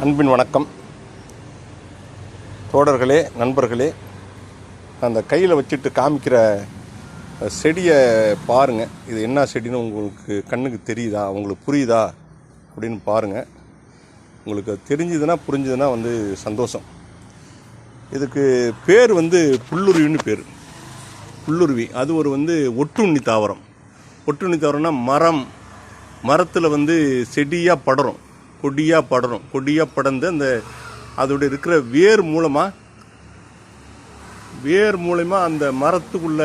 அன்பின் வணக்கம். தோடர்களே நண்பர்களே அந்த கையில் வச்சுட்டு காமிக்கிற செடியை பாருங்கள் இது என்ன செடின்னு உங்களுக்கு கண்ணுக்கு தெரியுதா? உங்களுக்கு புரியுதா? அப்படின்னு பாருங்கள் உங்களுக்கு தெரிஞ்சுதுன்னா புரிஞ்சுதுன்னா வந்து சந்தோஷம். இதுக்கு பேர் வந்து புல்லுருவின்னு பேர். புல்லுருவி. அது ஒரு வந்து ஒட்டுண்ணி தாவரம். ஒட்டுண்ணி தாவரம்னா மரம். மரத்தில் வந்து செடியாக படரும். கொடியாக படரும் கொடியாக படர்ந்து அந்த அதோட இருக்கிற வேர் மூலமாக வேர் மூலயமா அந்த மரத்துக்குள்ள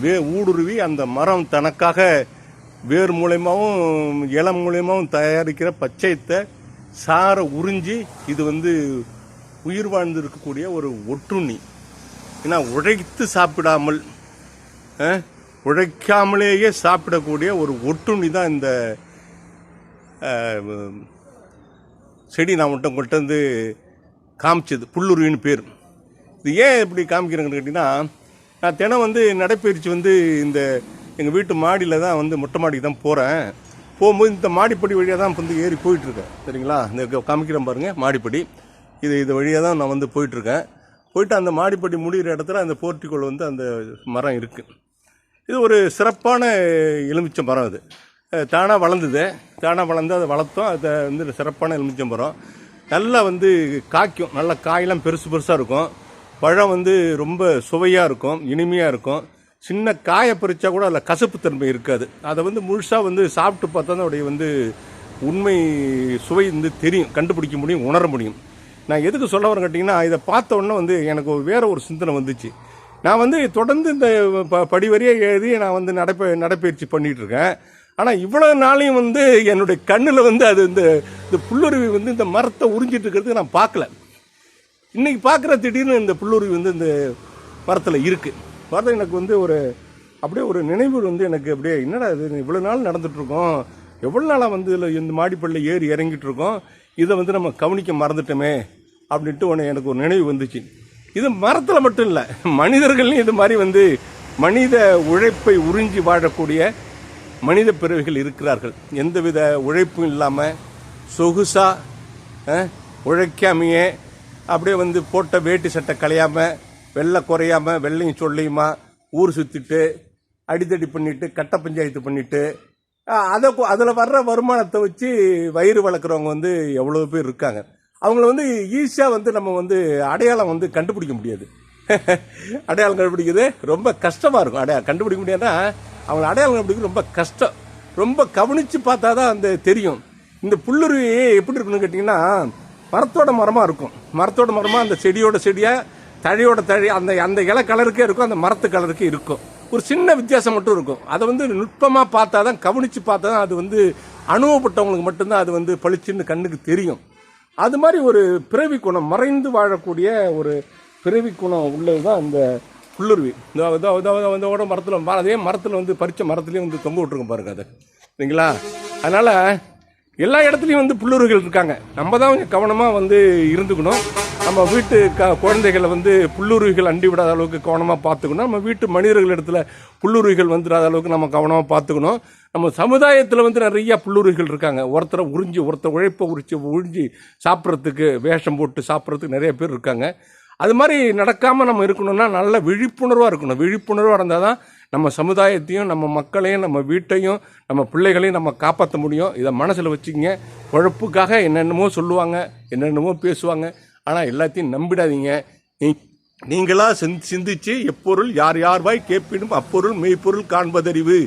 வே ஊடுருவி அந்த மரம் தனக்காக வேர் மூலயமாவும் இளம் மூலயமாவும் தயாரிக்கிற பச்சையத்தை சாரை உறிஞ்சி இது வந்து உயிர் வாழ்ந்து இருக்கக்கூடிய ஒரு ஒட்டுண்ணி ஏன்னா உழைத்து சாப்பிடாமல் உழைக்காமலேயே சாப்பிடக்கூடிய ஒரு ஒட்டுண்ணி தான் இந்த செடி நான் மட்டும் உங்கள்கிட்ட வந்து காமிச்சது. புல்லுருவின்னு பேர். இது ஏன் இப்படி காமிக்கிறேங்கன்னு கேட்டிங்கன்னா நான் தினம் வந்து நடைப்பயிற்சி வந்து இந்த எங்கள் வீட்டு மாடியில் தான் வந்து மொட்டை மாடிக்கு தான் போகிறேன் போகும்போது இந்த மாடிப்படி வழியாக தான் வந்து ஏறி போயிட்டுருக்கேன். சரிங்களா? இந்த காமிக்கிறேன் பாருங்கள் மாடிப்படி. இது இது வழியாக தான் நான் வந்து போயிட்டுருக்கேன். போயிட்டு அந்த மாடிப்படி முடிகிற இடத்துல அந்த போர்ட்டிக்கோள் வந்து அந்த மரம் இருக்குது இது ஒரு சிறப்பான எலுமிச்சை மரம் அது. தானாக வளர்ந்தது. தானாக வளர்ந்து அதை வளர்த்தோம். அதை வந்து சிறப்பான எலுமிச்சம் மரம் நல்லா வந்து காய்க்கும். நல்லா காயெல்லாம் பெருசு பெருசாக இருக்கும். பழம் வந்து ரொம்ப சுவையாக இருக்கும். இனிமையாக இருக்கும். சின்ன காயை பறித்தா கூட அதில் கசப்பு தன்மை இருக்காது. அதை வந்து முழுசாக வந்து சாப்பிட்டு பார்த்தா தான் அதோடைய வந்து உண்மை சுவை வந்து தெரியும். கண்டுபிடிக்க முடியும் உணர முடியும். நான் எதுக்கு சொல்ல வரேன் கேட்டிங்கன்னா இதை பார்த்த உடனே வந்து எனக்கு வேற ஒரு சிந்தனை வந்துச்சு. நான் வந்து தொடர்ந்து இந்த ப படிவரியாக எழுதி நான் வந்து நடைப்ப நடைப்பயிற்சி பண்ணிகிட்ருக்கேன் இருக்கேன். ஆனால் இவ்வளோ நாளையும் வந்து என்னுடைய கண்ணில் வந்து அது இந்த இந்த புல்லுருவி வந்து இந்த மரத்தை உறிஞ்சிட்டு இருக்கிறது நான் பார்க்கல. இன்றைக்கி பார்க்குற திடீர்னு இந்த புல்லுருவி வந்து இந்த மரத்தில் இருக்குது பார்த்தா எனக்கு வந்து ஒரு அப்படியே ஒரு நினைவு வந்து எனக்கு அப்படியே என்னடா இது இவ்வளோ நாள் நடந்துகிட்ருக்கோம் எவ்வளோ நாளாக வந்து இதில் இந்த மாடிப்பள்ளியில் ஏறி இறங்கிட்டு இருக்கோம் இதை வந்து நம்ம கவனிக்க மறந்துட்டோமே அப்படின்ட்டு உடனே எனக்கு ஒரு நினைவு வந்துச்சு. இது மரத்தில் மட்டும் இல்லை மனிதர்கள்லையும் இது மாதிரி வந்து மனித உழைப்பை உறிஞ்சி வாழக்கூடிய மனித பிறவிகள் இருக்கிறார்கள். எந்தவித உழைப்பும் இல்லாமல் சொகுசாக உழைக்காமையே அப்படியே வந்து போட்ட வேட்டி சட்டை கலையாமல் வெள்ளை குறையாம வெள்ளையும் சொல்லியுமா ஊர் சுற்றிட்டு அடித்தடி பண்ணிவிட்டு கட்ட பஞ்சாயத்து பண்ணிவிட்டு அதை அதில் வர்ற வருமானத்தை வச்சு வயிறு வளர்க்குறவங்க வந்து எவ்வளோ பேர் இருக்காங்க. அவங்கள வந்து ஈஸியாக வந்து நம்ம வந்து அடையாளம் வந்து கண்டுபிடிக்க முடியாது. அடையாளம் கண்டுபிடிக்கிறது ரொம்ப கஷ்டமாக இருக்கும். அடையாளம் கண்டுபிடிக்க முடியாதுன்னா அவங்கள அடையாளம் கண்டுபிடிக்க ரொம்ப கஷ்டம். ரொம்ப கவனித்து பார்த்தா தான் அந்த தெரியும். இந்த புல்லுருவி எப்படி இருக்குன்னு கேட்டிங்கன்னா மரத்தோட மரமாக இருக்கும். மரத்தோட மரமாக அந்த செடியோட செடியாக தழையோட தழி அந்த அந்த இலை கலருக்கே இருக்கும் அந்த மரத்து கலருக்கே இருக்கும். ஒரு சின்ன வித்தியாசம் மட்டும் இருக்கும். அதை வந்து நுட்பமாக பார்த்தா தான் கவனித்து பார்த்தா தான் அது வந்து அனுபவப்பட்டவங்களுக்கு மட்டும்தான் அது வந்து பளிச்சுன்னு கண்ணுக்கு தெரியும். அது மாதிரி ஒரு பிறவி குணம் மறைந்து வாழக்கூடிய ஒரு பிறவி குணம் உள்ளது தான் அந்த புல்லுருவி இந்த இதோட மரத்தில் அதே மரத்தில் வந்து பறித்த மரத்துலேயும் வந்து தொங்க விட்ருக்கோம் பாருங்க அது. சரிங்களா? அதனால் எல்லா இடத்துலையும் வந்து புல்லுருவிகள் இருக்காங்க. நம்ம தான் கொஞ்சம் கவனமாக வந்து இருந்துக்கணும். நம்ம வீட்டு க குழந்தைகளை வந்து புல்லுருவிகள் அண்டி விடாத அளவுக்கு கவனமாக பார்த்துக்கணும். நம்ம வீட்டு மனிதர்கள் இடத்துல புல்லுருவிகள் வந்துடாத அளவுக்கு நம்ம கவனமாக பார்த்துக்கணும். நம்ம சமுதாயத்தில் வந்து நிறைய புல்லுருவிகள் இருக்காங்க. ஒருத்தரை உறிஞ்சி ஒருத்தர் உழைப்பை உரிச்சு உறிஞ்சி சாப்பிட்றதுக்கு வேஷம் போட்டு சாப்பிட்றதுக்கு நிறைய பேர் இருக்காங்க. அது மாதிரி நடக்காமல் நம்ம இருக்கணும்னா நல்ல விழிப்புணர்வாக இருக்கணும். விழிப்புணர்வாக இருந்தால் தான் நம்ம சமுதாயத்தையும் நம்ம மக்களையும் நம்ம வீட்டையும் நம்ம பிள்ளைகளையும் நம்ம காப்பாற்ற முடியும். இதை மனசில் வச்சுக்கிங்க. குழப்புக்காக என்னென்னமோ சொல்லுவாங்க என்னென்னமோ பேசுவாங்க. ஆனால் எல்லாத்தையும் நம்பிடாதீங்க. நீ நீங்களாக சிந் சிந்திச்சு எப்பொருள் யார் யார் வாய் கேட்பினும் அப்பொருள் மெய்ப்பொருள் காண்பதறிவு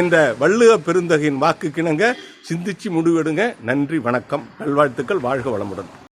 என்ற வள்ளுவ பெருந்தகையின் வாக்கு கிணங்க சிந்திச்சு முடிவெடுங்க. நன்றி வணக்கம். நல்வாழ்த்துக்கள். வாழ்க வளமுடன்.